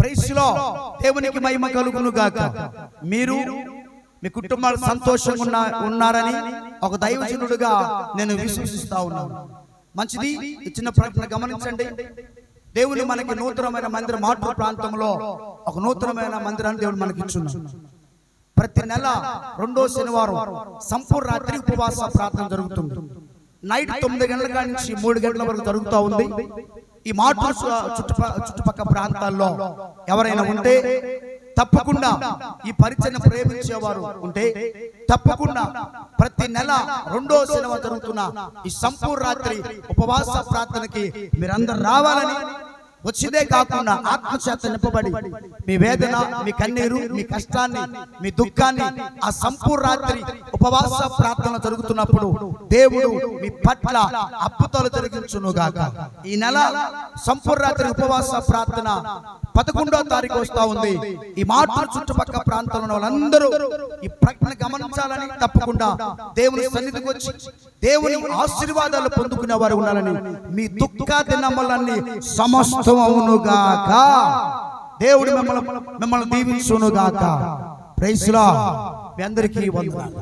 ప్రైస్లో దేవునికి మహిమ కలుగును గాక. మీరు మీ కుటుంబాలు సంతోషంగా ఉన్నారని ఒక దైవజనుడుగా నేను విశ్వసిస్తా ఉన్నాను. మంచిది ఇచ్చిన ప్రకటన గమనించండి. దేవుని మనకి నూతనమైన మందిరం మాటూరు ప్రాంతంలో ఒక నూతనమైన మందిరాన్ని దేవుడు మనకి ఇచ్చున్నాడు ప్రతి నెల రెండో శనివారం సంపూర్ణ రాత్రి ఉపవాస ప్రార్థన జరుగుతుంది. నైట్ తొమ్మిది గంటల నుంచి మూడు గంటల వరకు జరుగుతూ ఉంది. ఈ మాటూరు చుట్టుపక్కల ప్రాంతాల్లో ఎవరైనా ఉంటే తప్పకుండా ఈ పరిచయం ప్రేమించేవారు ఉంటే తప్పకుండా ప్రతి నెల రెండో శనివారం జరుగుతున్న ఈ సంపూర్ణ రాత్రి ఉపవాస ప్రార్థనకి మీరందరూ రావాలని వచ్చిదే కాకుండా ఆత్మచేత నింపబడి మీ వేదన మీ కన్నీరు మీ కష్టాన్ని మీ దుఃఖాన్ని ఆ సంపూర్ణ రాత్రి ఉపవాస ప్రార్థన జరుగుతున్నప్పుడు దేవుడు మీ పట్ల అద్భుతాలు జరిగించును గాక ఈ నెల సంపూర్ణ రాత్రి ఉపవాస ప్రార్థన పదకొండో తారీఖు వస్తా ఉంది. ఈ మాట చుట్టుపక్కల ప్రాంతంలో ఉన్న వాళ్ళందరూ ఈ ప్రకటన గమనించాలని తప్పకుండా దేవుని సన్నిధికి వచ్చి దేవుని ఆశీర్వాదాలు పొందుకునే వారు ఉండాలని మీ దుఃఖ దినములన్నీ సమస్తం అవునుగాక దేవుడు మిమ్మల్ని మిమ్మల్ని దీవించునుగాక ప్రైస్లా మీ అందరికీ వందనాలు.